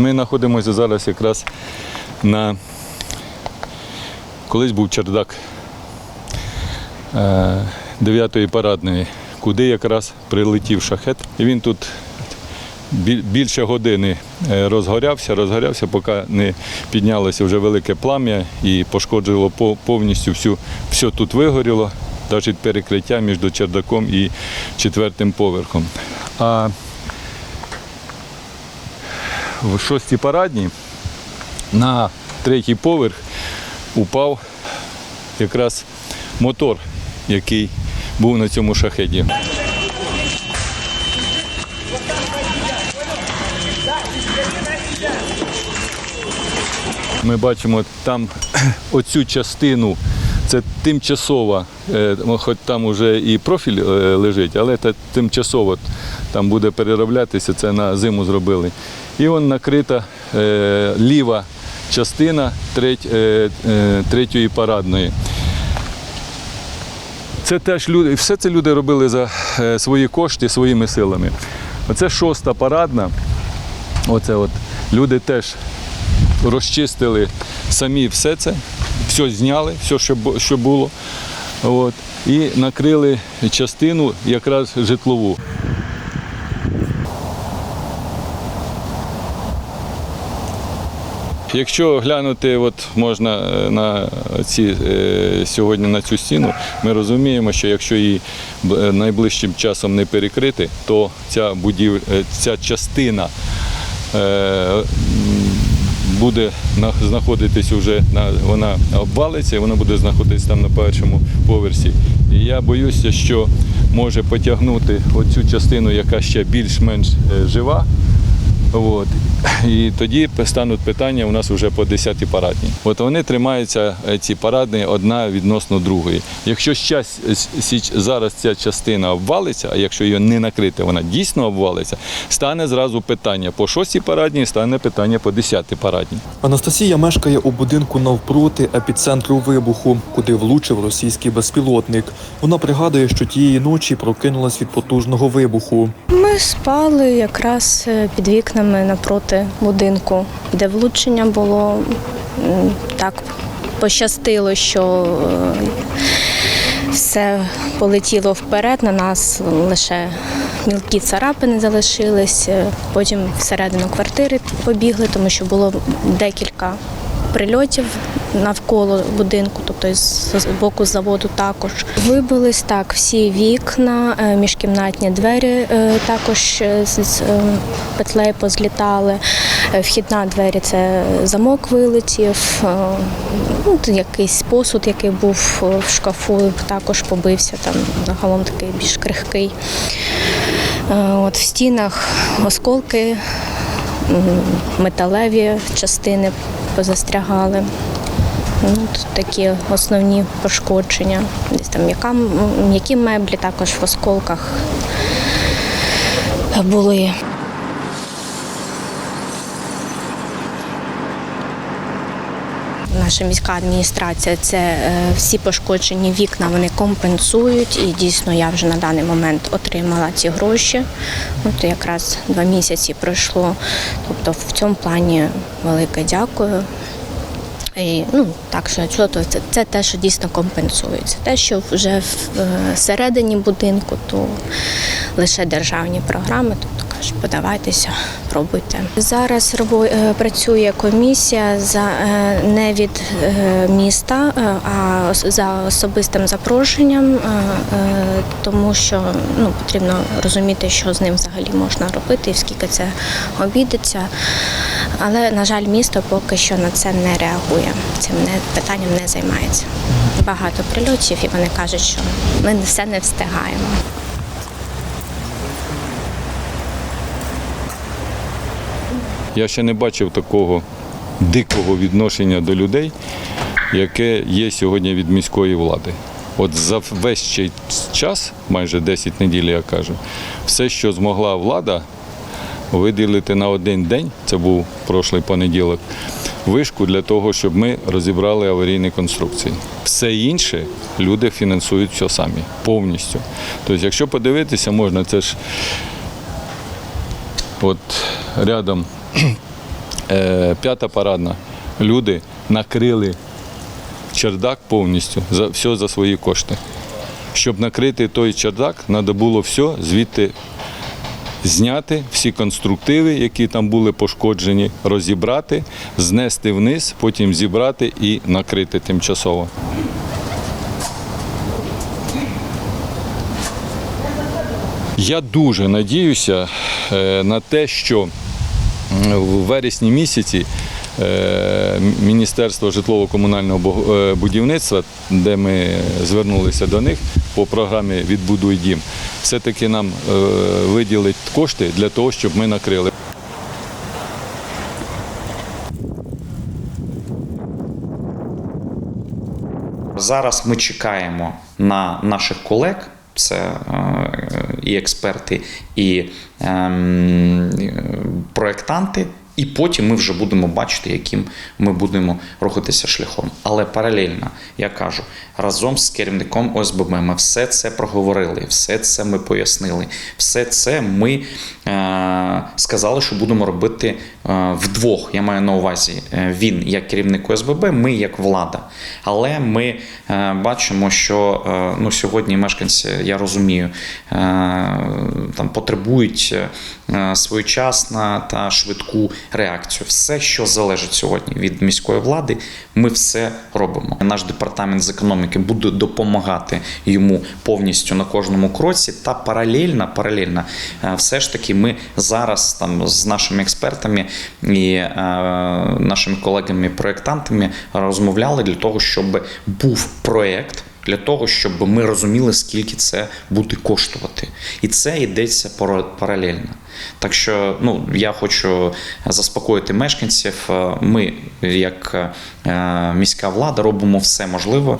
Ми знаходимося зараз якраз на колись був чердак 9-ї парадної, куди якраз прилетів шахет. І він тут більше години е, розгорявся, розгорявся, поки не піднялося вже велике плам'я і пошкоджувало по- повністю всю, все тут вигоріло, навіть перекриття між чердаком і четвертим поверхом. А в шостій парадній на третій поверх упав якраз мотор, який був на цьому шахеді. Ми бачимо там оцю частину. Це тимчасова, е, хоч там вже і профіль е, лежить, але це тимчасово там буде перероблятися, це на зиму зробили. І вон накрита е, ліва частина треть, третьої парадної. Це теж люди, все це люди робили за свої кошти, своїми силами. Оце шоста парадна. Оце от люди теж розчистили самі все це, все зняли, все, що, що було. От, і накрили частину якраз житлову. Якщо глянути, от можна е, на ці е, сьогодні на цю стіну, ми розуміємо, що якщо її е, найближчим часом не перекрити, то ця будів... е, ця частина буде на- знаходитись вже на вона обвалиться, вона буде знаходитись там на першому поверсі. І я боюся, що може потягнути оцю частину, яка ще більш-менш е, жива. От. І тоді стануть питання у нас вже по 10 парадні. От вони тримаються е, ці парадні одна відносно другої. Якщо щас, січ- зараз ця частина обвалиться, а якщо її не накрити, вона дійсно обвалиться, стане зразу питання по 6 парадній, стане питання по 10 парадній. Анастасія мешкає у будинку навпроти епіцентру вибуху, куди влучив російський безпілотник. Вона пригадує, що тієї ночі прокинулась від потужного вибуху. Спали якраз е, під вікнами напроти будинку, де влучення було так пощастило, що е, все полетіло вперед. На нас лише мілкі царапини залишились. Е, Потім всередину квартири побігли, тому що було декілька прильотів навколо будинку, тобто з боку заводу також. Вибились так всі вікна, е, міжкімнатні двері е, також е, з петлею позлітали. Вхідна двері це замок вилетів. Ну, якийсь посуд, який був в шкафу, також побився. Там загалом такий більш крихкий. От в стінах осколки металеві частини позастрягали. Ну, тут такі основні пошкодження. Десь там м'яка, м'які меблі також в осколках були. Наша міська адміністрація це е, всі пошкоджені вікна вони компенсують. І дійсно я вже на даний момент отримала ці гроші. От якраз два місяці пройшло. Тобто в цьому плані велике дякую. І, ну, так що то це, це те, що дійсно компенсується. Те, що вже всередині будинку, то лише державні програми, тобто кажуть, подавайтеся, пробуйте. Зараз робо- е, працює комісія за е, не від е, міста, е, а за особистим запрошенням, е, е, тому що ну, потрібно розуміти, що з ним взагалі можна робити і скільки це обійдеться. Але, на жаль, місто поки що на це не реагує. Цим не, питанням не займається. Багато прильотів, і вони кажуть, що ми все не встигаємо. Я ще не бачив такого дикого відношення до людей, яке є сьогодні від міської влади. От за весь цей час, майже 10 неділь, я кажу, все, що змогла влада виділити на один день, це був прошлий понеділок, вишку для того, щоб ми розібрали аварійні конструкції. Все інше люди фінансують все самі, повністю. Тобто, якщо подивитися, можна, це ж от рядом Е, П'ята парадна. Люди накрили чердак повністю все за свої кошти. Щоб накрити той чердак, треба було все звідти зняти, всі конструктиви, які там були пошкоджені, розібрати, знести вниз, потім зібрати і накрити тимчасово. Я дуже надіюся е, на те, що в вересні місяці Міністерство житлово-комунального е, будівництва, де ми звернулися до них по програмі Відбудуй дім, все-таки нам е, виділить кошти для того, щоб ми накрили. Зараз ми чекаємо на наших колег. Це е, і експерти, і ем, е, проектанти. І потім ми вже будемо бачити, яким ми будемо рухатися шляхом. Але паралельно я кажу, разом з керівником ОСББ ми все це проговорили, все це ми пояснили, все це ми е, сказали, що будемо робити е, вдвох. Я маю на увазі е, він як керівник ОСББ, ми як влада. Але ми е, бачимо, що е, ну, сьогодні мешканці, я розумію, е, там потребують е, своєчасну та швидку реакцію. Все, що залежить сьогодні від міської влади, ми все робимо. Наш департамент з економіки буде допомагати йому повністю на кожному кроці. Та паралельно, паралельно, е, все ж таки, ми зараз там з нашими експертами і е, нашими колегами-проєктантами розмовляли для того, щоб був проєкт. Для того щоб ми розуміли, скільки це буде коштувати, і це йдеться пара- паралельно. Так що, ну я хочу заспокоїти мешканців. Ми, як е, міська влада, робимо все можливе.